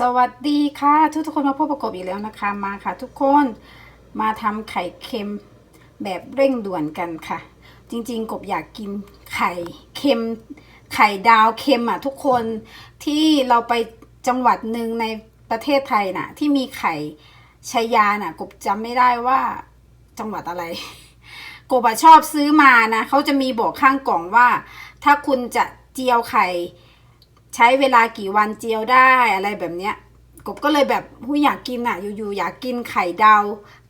สวัสดีค่ะทุกทุกคนมาพบประกบอีกแล้วนะคะมาค่ะ ทุกคนมาทำไข่เค็มแบบเร่งด่วนกันค่ะ จริงๆ กบอยากกินไข่เค็มไข่ดาวเค็มอะทุกคนที่เราไปจังหวัดหนึ่งในประเทศไทยน่ะ ที่มีไข่ชายาน่ะ กบจำไม่ได้ว่าจังหวัดอะไร กบชอบซื้อมานะเขาจะมีบอกข้างกล่องว่า ถ้าคุณจะเจียวไข่ ใช้เวลากี่วันเจียวได้อะไรแบบเนี้ยกบก็เลยแบบหูอยากกินอะ อยู่ๆอยากกินไข่ดาว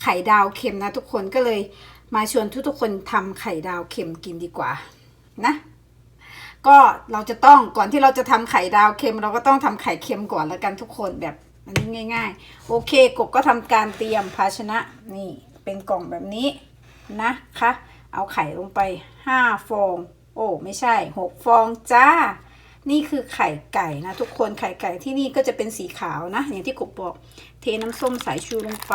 ไข่ดาวเค็มนะทุกคนก็เลยมาชวนทุกๆคนทำไข่ดาวเค็มกินดีกว่านะก็เราจะต้องก่อนที่เราจะทำไข่ดาวเค็ม เราก็ต้องทำไข่เค็มก่อนแล้วกันทุกคนแบบอันนี้ง่าย ๆ โอเคกบก็ทำการเตรียมภาชนะนี่เป็นกล่องแบบนี้นะคะ เอาไข่ลงไปห้าฟอง โอ้ ไม่ใช่หกฟองจ้า นี่คือไข่ไก่นะทุกคนไข่ไก่ที่นี่ก็จะเป็นสีขาวนะ อย่างที่กบบอก เทน้ำส้มสายชูลงไป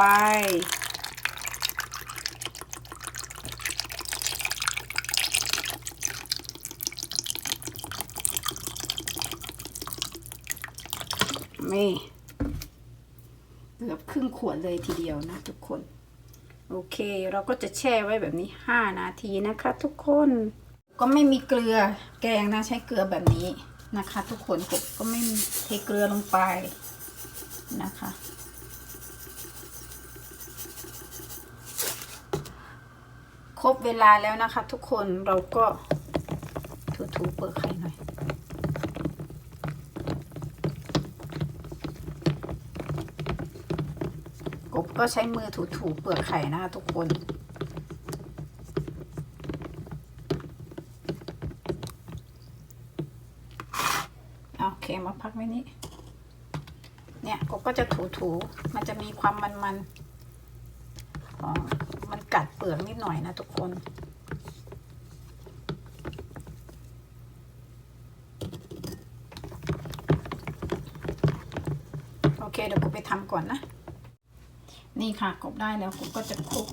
นี่เกือบครึ่งขวดเลยทีเดียวนะทุกคน โอเค เราก็จะแช่ไว้แบบนี้ 5 นาทีนะคะทุกคนก็ไม่มีเกลือแกงนะใช้เกลือแบบนี้ นะคะ ทุกคนกบก็ไม่เทเกลือลงไปนะคะ ครบเวลาแล้วนะคะ ทุกคนเราก็ถูๆเปลือกไข่หน่อยกบก็ใช้มือถูๆเปลือกไข่นะคะทุกคน เอาโอเคมาพักไว้นี้ เนี่ยกบก็จะถูๆมันจะมีความมันๆของมันกัดเปลือกนิดหน่อยนะทุกคนโอเคเดี๋ยวกบไปทำก่อนนะ นี่ค่ะกบได้แล้วกบก็จะคลุก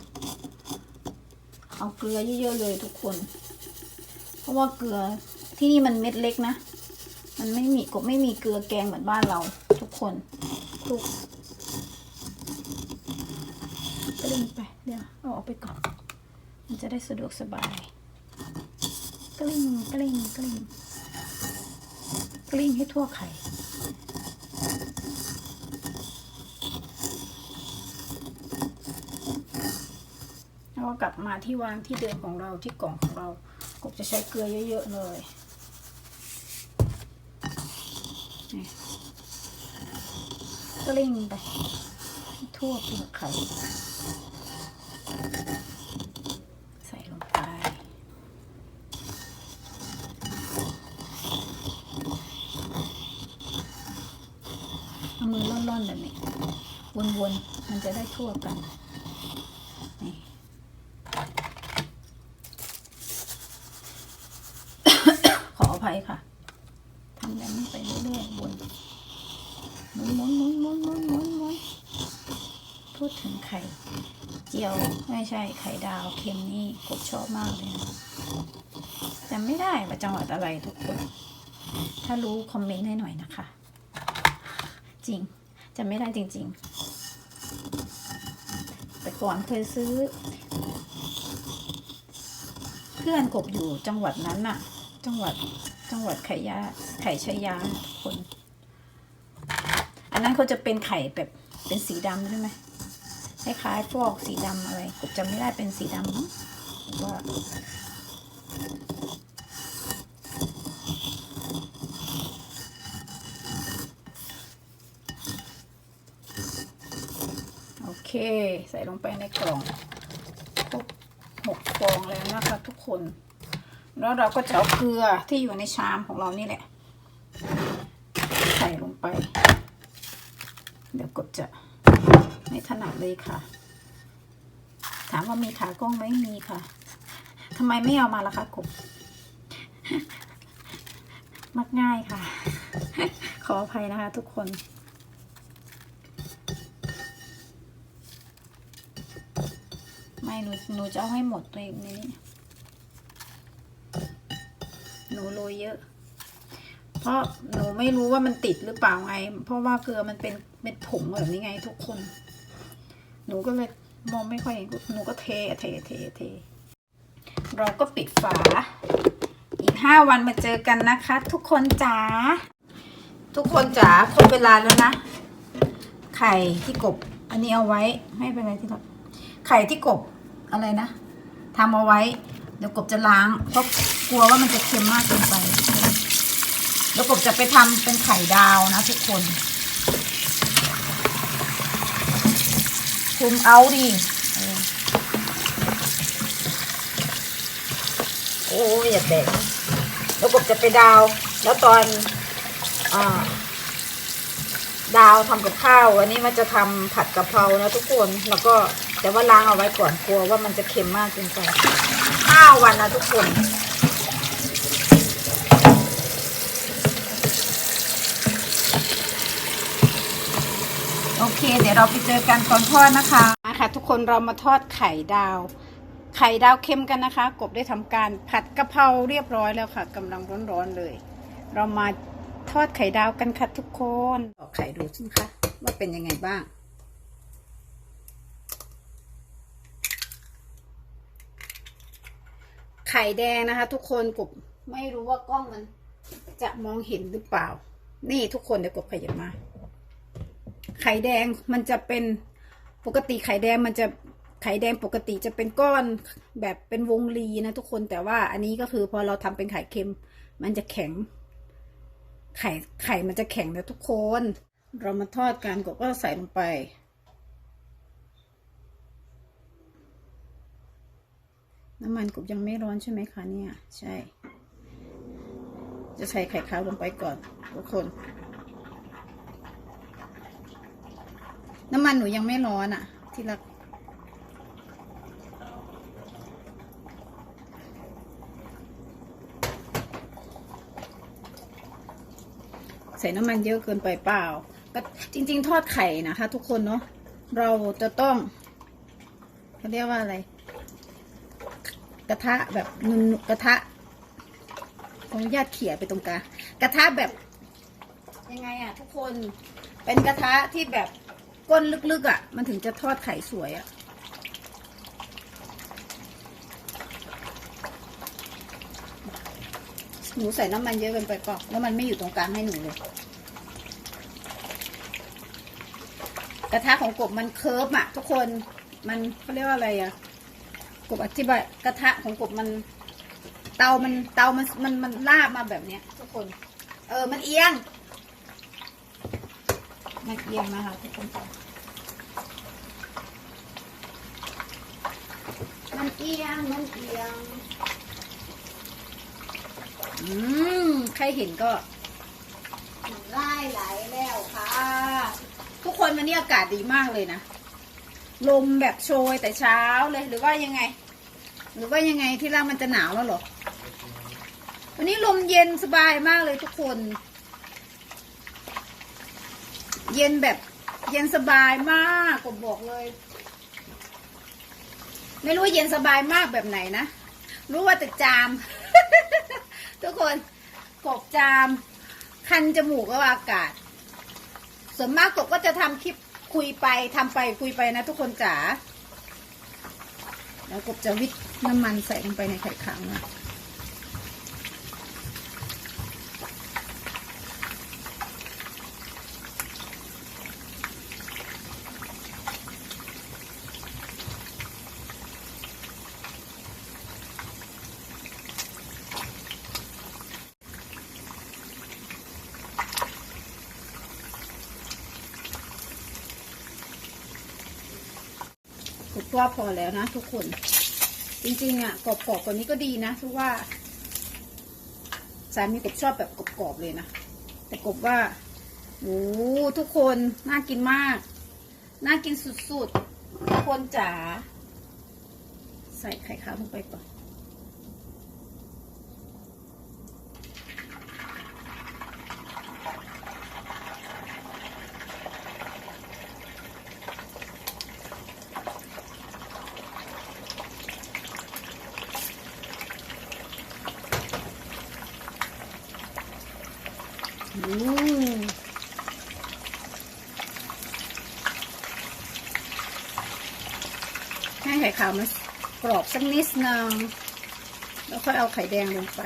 เอาเกลือเยอะๆเลยทุกคน เพราะว่าเกลือที่นี่มันเม็ดเล็กนะ มันไม่มีกบไม่มีเกลือแกงเหมือนบ้านเรา ทุกคนคลุกกลิ้งไปเดี๋ยวเอาออกไปก่อน มันจะได้สะดวกสบายกลิ้งกลิ้งกลิ้งกลิ้งให้ทั่วไข่แล้วก็กลับมาที่วางที่เดิมของเราที่กล่องของเรากบจะใช้เกลือเยอะ ๆ เลย กลิ้งไป ทั่วเปลือกไข่ใส่ลงไป เอามือล่อนๆแบบนี้ วนๆ มันจะได้ทั่วกันนี่ขออภัยค่ะ ทำแบบนี้ไปเรื่อยๆวนหมุนหมุนหมุนหมุนหมุนหมุนหมุนพูด ถึงไข่เจียว ไม่ใช่ไข่ดาวเค็มนี่กบชอบมากเลยนะจำไม่ได้ว่าจังหวัดอะไรทุกคน ถ้ารู้คอมเมนต์ให้หน่อยนะคะ จริงจำไม่ได้จริง ๆ แต่ก่อนเคยซื้อ เพื่อนกบอยู่จังหวัดนั้นน่ะ จังหวัดจังหวัดไข่ยาไข่ชายาคน อันนั้นเขาจะเป็นไข่แบบเป็นสีดำใช่ไหม คล้ายๆพวกสีดำอะไรกบจำไม่ได้เป็นสีดำว่าโอเค ใส่ลงไปในกล่องครบหกฟองแล้วนะคะทุกคน แล้วเราก็จะเอาเกลือที่อยู่ในชามของเรานี่แหละ ใส่ลงไป เดี๋ยวกดจะ ไม่ถนัดเลยค่ะ ถามว่ามีขากล้องไหมมีค่ะทำไมไม่เอามาล่ะคะกบมักง่ายค่ะ ขออภัยนะคะ ทุกคนไม่หนูหนูจะเอาให้หมดตัวเองในนี้ หนูโรยเยอะ เพราะหนูไม่รู้ว่ามันติดหรือเปล่าไง เพราะว่าเกลือมันเป็นเม็ดผงแบบนี้ไงทุกคน หนูก็เลยมองไม่ค่อยเห็นหนูก็เทเทเทเท เราก็ปิดฝา อีกห้าวันมาเจอกันนะคะ ทุกคนจ๋า ทุกคนจ๋าครบเวลาแล้วนะ ไข่ที่กบ อันนี้เอาไว้ไม่เป็นไรที่เราไข่ที่กบอะไรนะทำเอาไว้ เดี๋ยวกบจะล้างเพราะกลัวว่ามันจะเค็มมากเกินไปเดี๋ยวกบจะไปทำเป็นไข่ดาวนะทุกคน คุมเอาดิโอ้ยอย่าแตกแล้วกบจะไปดาว แล้วตอนอดาวทำกับข้าว อันนี้มันจะทำผัดกะเพรานะทุกคน แล้วก็แต่ว่าล้างเอาไว้ก่อนกลัวว่ามันจะเค็มมากเกินไปห้าวันนะทุกคน เคเดี๋ยวเราไปเจอกันตอนทอดนะคะมาค่ะทุกคนเรามาทอดไข่ดาว ไข่ดาวเค็มกันนะคะ กบได้ทำการผัดกะเพราเรียบร้อยแล้วค่ะกำลังร้อนๆเลย เรามาทอดไข่ดาวกันค่ะทุกคนออกไข่ดูสิคะว่าเป็นยังไงบ้างไข่แดงนะคะ ทุกคนกบไม่รู้ว่ากล้องมันจะมองเห็นหรือเปล่า นี่ทุกคนเดี๋ยวกบขยับมา ไข่แดงมันจะเป็นปกติไข่แดงมันจะไข่แดงปกติจะเป็นก้อนแบบเป็นวงรีนะทุกคนแต่ว่าอันนี้ก็คือพอเราทำเป็นไข่เค็ม มันจะแข็ง ไข่ไข่มันจะแข็งนะทุกคน เรามาทอดกันกบก็ใส่ลงไปน้ำมันกบยังไม่ร้อนใช่ไหมคะเนี่ย ใช่ จะใส่ไข่ขาวลงไปก่อนทุกคน น้ำมันหนูยังไม่ร้อนอะ่ะ ที่รักใส่น้ำมันเยอะเกินไปเปล่า ก็จริง ๆ ทอดไข่นะคะ ทุกคนเนาะเราจะต้องเขาเรียกว่าอะไร กระทะแบบนุนกระทะขออนุญาตเขี่ยไปตรงกลางกระทะแบบยังไงอะทุกคนเป็นกระทะที่แบบ ก้นลึกๆอะมันถึงจะทอดไข่สวยอะหนูใส่น้ำมันเยอะเกินไปเปล่าแล้วมันไม่อยู่ตรงกลางให้หนูเลย กระทะของกบมันเคิร์ฟอะทุกคน มันเขาเรียกว่าอะไรอะ กบอธิบายกระทะของกบมัน เตามันเตามันมันมันลาบมาแบบเนี้ย ทุกคน เออ มันเอียง มันเอียงนะคะทุกคนมันเอียงมันเอียง อืม ใครเห็นก็ไล่ไหลแล้วค่ะ ทุกคนวันนี้อากาศดีมากเลยนะ ลมแบบโชยแต่เช้าเลยหรือว่ายังไง หรือว่ายังไงที่ล่างมันจะหนาวแล้วหรอ วันนี้ลมเย็นสบายมากเลยทุกคน เย็นแบบ เย็นสบายมากกบบอกเลย ไม่รู้ว่าเย็นสบายมากแบบไหนนะ รู้ว่าแต่จาม ทุกคนกบจาม คันจมูกก็อากาศ ส่วนมากกบก็จะทำคลิปคุยไปทำไปคุยไปนะทุกคนจ๋าแล้วกบจะวิทน้ำมันใส่ลงไปในไข่ขาวนะ ว่าพอแล้วนะทุกคน จริงๆอะกรอบๆกว่านี้ก็ดีนะทุกว่าสามีกบชอบแบบกรอบๆเลยนะแต่กบว่าโอ้ทุกคนน่ากินมาก น่ากินสุดๆทุกคนจ๋าใส่ไข่ขาวลงไปก่อน ให้ไข่ขาวมันกรอบสักนิดนึงแล้วค่อยเอาไข่แดงลงไป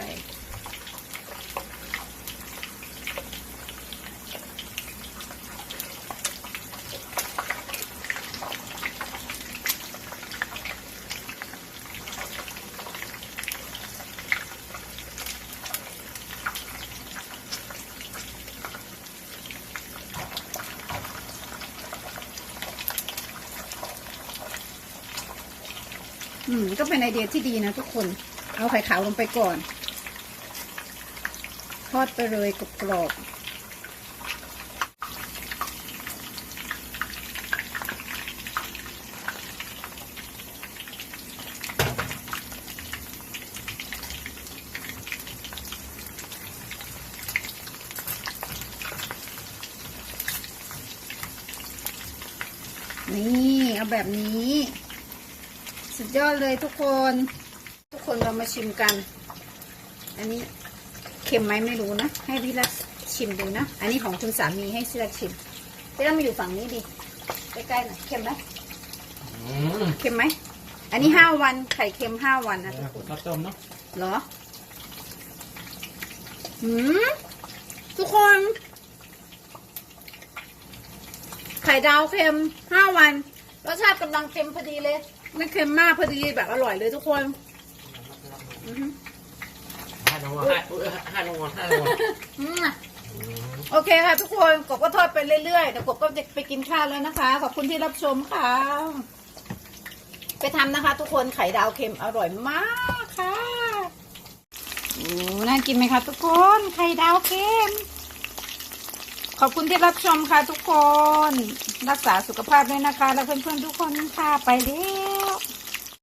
อืมก็เป็นไอเดียที่ดีนะทุกคน เอาไข่ขาวลงไปก่อน ทอดไปเลยกรอบๆนี่ เอาแบบนี้ สุดยอดเลยทุกคน ทุกคนเรามาชิมกัน อันนี้เค็มไหมไม่รู้นะ ให้พี่รักชิมดูนะ อันนี้ของคุณสามีให้พี่รักชิมพี่รักมาอยู่ฝั่งนี้ดิใกล้ๆหน่อยเค็มไหมอืมเค็มไหม อันนี้ห้าวันไข่เค็มห้าวันนะทุกคนข้าวต้มเนาะเหรอหืมทุกคน ไข่ดาวเค็มห้าวัน รสชาติกำลังเค็มพอดีเลย ไม่เค็มมากพอดีแบบอร่อยเลยทุกคนอือหือห้าลงมาห้าอุ๊ยห้าลงมาห้าลงมาอืมโอเคค่ะทุกคนกบก็ทอดไปเรื่อยๆเดี๋ยวกบก็จะไปกินข้าวแล้วนะคะ ขอบคุณที่รับชมค่ะ ไปทำนะคะ ทุกคนไข่ดาวเค็มอร่อยมากค่ะโอ้น่ากินไหมคะทุกคนไข่ดาวเค็มขอบคุณที่รับชมค่ะทุกคน รักษาสุขภาพด้วยนะคะ และเพื่อนๆทุกคนค่ะไปเร็ว